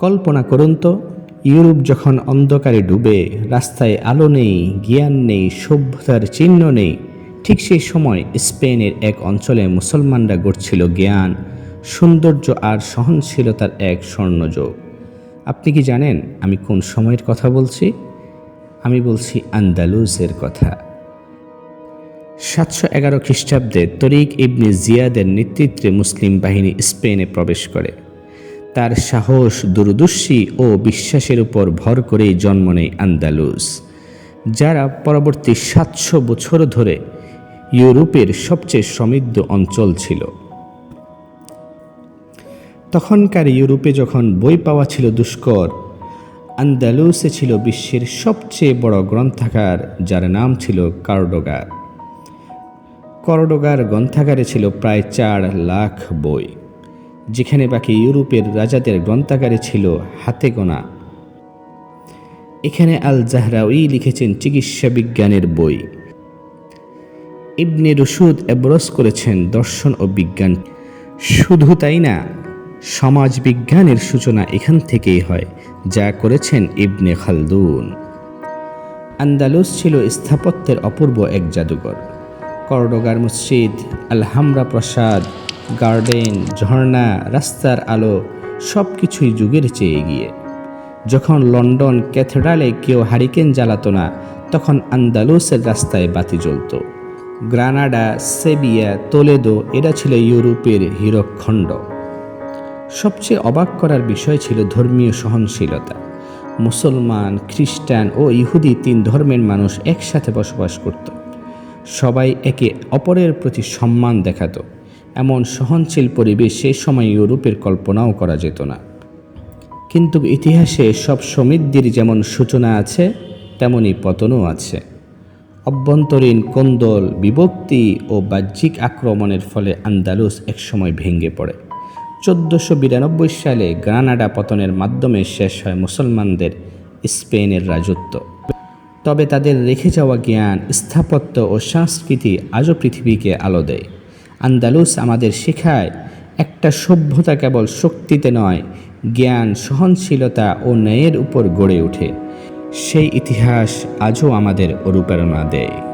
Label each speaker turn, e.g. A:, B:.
A: কল্পনা করুন তো, ইউরোপ যখন অন্ধকারে ডুবে, রাস্তায় আলো নেই, জ্ঞান নেই, সভ্যতার চিহ্ন নেই, ঠিক সেই সময় স্পেনের এক অঞ্চলে মুসলমানরা গড়ছিল জ্ঞান, সৌন্দর্য আর সহনশীলতার এক স্বর্ণযোগ। আপনি কি জানেন আমি কোন সময়ের কথা বলছি? আমি বলছি আন্দালুজের কথা। সাতশো এগারো খ্রিস্টাব্দে তরিক ইবনে জিয়াদের নেতৃত্বে মুসলিম বাহিনী স্পেনে প্রবেশ করে। তার সাহস, দূরদর্শী ও বিশ্বাসের উপর ভর করেই জন্ম নেয় আন্দালুস, যারা পরবর্তী সাতশো বছর ধরে ইউরোপের সবচেয়ে সমৃদ্ধ অঞ্চল ছিল। তখনকার ইউরোপে যখন বই পাওয়া ছিল দুষ্কর, আন্দালুসে ছিল বিশ্বের সবচেয়ে বড় গ্রন্থাগার, যার নাম ছিল কার্ডোগার। করডোগার গ্রন্থাগারে ছিল প্রায় চার লাখ বই। যেখানে বাকি ইউরোপের রাজাদের গ্রন্থাগারে ছিল হাতে গোনা। এখানে আল জাহরাউই লিখেছেন চিকিৎসা বিজ্ঞানের বই। ইবনে রসুদ এবরস করেছেন দর্শন ও বিজ্ঞান। শুধু তাই না, সমাজ বিজ্ঞানের সূচনা এখান থেকেই হয়, যা করেছেন ইবনে খালদুন। আন্দালুস ছিল স্থাপত্যের অপূর্ব এক জাদুঘর। করডোগার মসজিদ, আলহামরা প্রসাদ গার্ডেন, ঝর্ণা, রাস্তার আলো সব কিছুই যুগের চেয়ে এগিয়ে। যখন লন্ডন ক্যাথেড্রালে কেউ হারিকেন জ্বালাতো না, তখন আন্দালুসের রাস্তায় বাতি জ্বলত। গ্রানাডা, সেবিয়া, তোলেদো, এরা ছিল ইউরোপের হীরকখণ্ড। সবচেয়ে অবাক করার বিষয় ছিল ধর্মীয় সহনশীলতা। মুসলমান, খ্রিস্টান ও ইহুদি তিন ধর্মের মানুষ একসাথে বসবাস করত। সবাই একে অপরের প্রতি সম্মান দেখাতো। এমন সহনশীল পরিবেশ সেই সময় ইউরোপের কল্পনাও করা যেত না। কিন্তু ইতিহাসে সব সমৃদ্ধির যেমন সূচনা আছে তেমনই পতনও আছে। অভ্যন্তরীণ কোন্দল, বিভক্তি ও বাহ্যিক আক্রমণের ফলে আন্দালুস একসময় ভেঙে পড়ে। চোদ্দোশো বিরানব্বই সালে গ্রানাডা পতনের মাধ্যমে শেষ হয় মুসলমানদের স্পেনের রাজত্ব। তবে তাদের রেখে যাওয়া জ্ঞান, স্থাপত্য ও সংস্কৃতি আজও পৃথিবীকে আলো দেয়। আন্দালুস আমাদের শেখায়, একটা সভ্যতা কেবল শক্তিতে নয়, জ্ঞান, সহনশীলতা ও ন্যায়ের উপর গড়ে ওঠে। সেই ইতিহাস আজও আমাদের অনুপ্রেরণা দেয়।